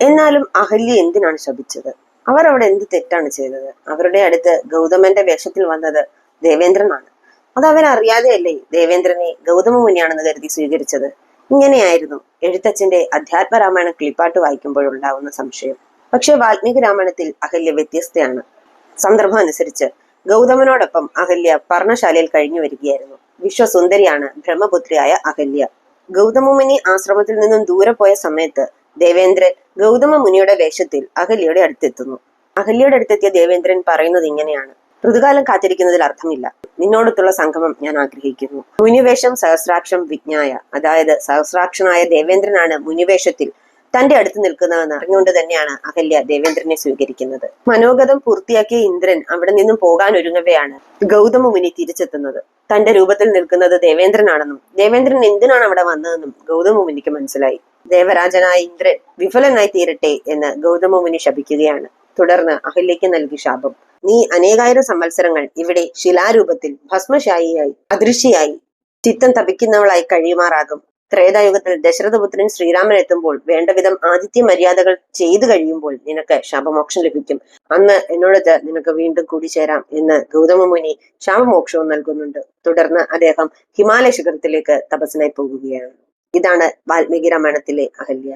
എന്നാലും അഹല്യ എന്തിനാണ് ശപിച്ചത്? അവർ അവിടെ എന്ത് തെറ്റാണ് ചെയ്തത്? അവരുടെ അടുത്ത് ഗൗതമന്റെ വേഷത്തിൽ വന്നത് ദേവേന്ദ്രനാണ്. അത് അവരറിയാതെയല്ലേ ദേവേന്ദ്രനെ ഗൗതമ മുനിയാണെന്ന് കരുതി സ്വീകരിച്ചത്? ഇങ്ങനെയായിരുന്നു എഴുത്തച്ഛന്റെ അധ്യാത്മരാമായണ കിളിപ്പാട്ട് വായിക്കുമ്പോഴുണ്ടാവുന്ന സംശയം. പക്ഷെ വാൽമീകി രാമായണത്തിൽ അഹല്യ വ്യത്യസ്തയാണ്. സന്ദർഭം അനുസരിച്ച് ഗൗതമനോടൊപ്പം അഹല്യ പർണശാലയിൽ കഴിഞ്ഞു വരികയായിരുന്നു. വിശ്വസുന്ദരിയാണ് ബ്രഹ്മപുത്രിയായ അഹല്യ. ഗൗതമുനി ആശ്രമത്തിൽ നിന്നും ദൂരെ പോയ സമയത്ത് ദേവേന്ദ്രൻ ഗൗതമ മുനിയുടെ വേഷത്തിൽ അഹല്യയുടെ അടുത്തെത്തുന്നു. അഹല്യയുടെ അടുത്തെത്തിയ ദേവേന്ദ്രൻ പറയുന്നത് ഇങ്ങനെയാണ്. ഋതുകാലം കാത്തിരിക്കുന്നതിൽ അർത്ഥമില്ല. നിന്നോടത്തുള്ള സംഗമം ഞാൻ ആഗ്രഹിക്കുന്നു. മുനിവേഷം സഹസ്രാക്ഷം വിജ്ഞായ. അതായത് സഹസ്രാക്ഷനായ ദേവേന്ദ്രനാണ് മുനിവേഷത്തിൽ തന്റെ അടുത്ത് നിൽക്കുന്നതെന്ന് അറിഞ്ഞുകൊണ്ട് തന്നെയാണ് അഹല്യ ദേവേന്ദ്രനെ സ്വീകരിക്കുന്നത്. മനോഗതം പൂർത്തിയാക്കിയ ഇന്ദ്രൻ അവിടെ നിന്നും പോകാൻ ഒരുങ്ങവെയാണ് ഗൗതമ മുനി തിരിച്ചെത്തുന്നത്. തന്റെ രൂപത്തിൽ നിൽക്കുന്നത് ദേവേന്ദ്രനാണെന്നും ദേവേന്ദ്രൻ എന്തിനാണ് അവിടെ വന്നതെന്നും ഗൗതമ മുനിക്ക് മനസ്സിലായി. ദേവരാജനായ ഇന്ദ്രൻ വിഫലനായി തീരട്ടെ എന്ന് ഗൗതമ മുനി ശപിക്കുകയാണ്. തുടർന്ന് അഹല്യയ്ക്ക് നൽകി ശാപം. നീ അനേകായിരം സംവത്സരങ്ങൾ ഇവിടെ ശിലാരൂപത്തിൽ ഭസ്മശായിയായി അദൃശ്യയായി ചിത്തം തപിക്കുന്നവളായി കഴിയുമാറാകും. ത്രേതായുഗത്തിൽ ദശരഥപുത്രൻ ശ്രീരാമൻ എത്തുമ്പോൾ വേണ്ടവിധം ആദിത്യ മര്യാദകൾ ചെയ്തു കഴിയുമ്പോൾ നിനക്ക് ശാപമോക്ഷം ലഭിക്കും. അന്ന് എന്നോടത്ത് നിനക്ക് വീണ്ടും കൂടിച്ചേരാം എന്ന് ഗൗതമ മുനി ശാപമോക്ഷവും നൽകുന്നുണ്ട്. തുടർന്ന് അദ്ദേഹം ഹിമാലയ ശിഖരത്തിലേക്ക് തപസ്സിനായി പോകുകയാണ്. ഇതാണ് വാൽമീകി രാമായണത്തിലെ അഹല്യ.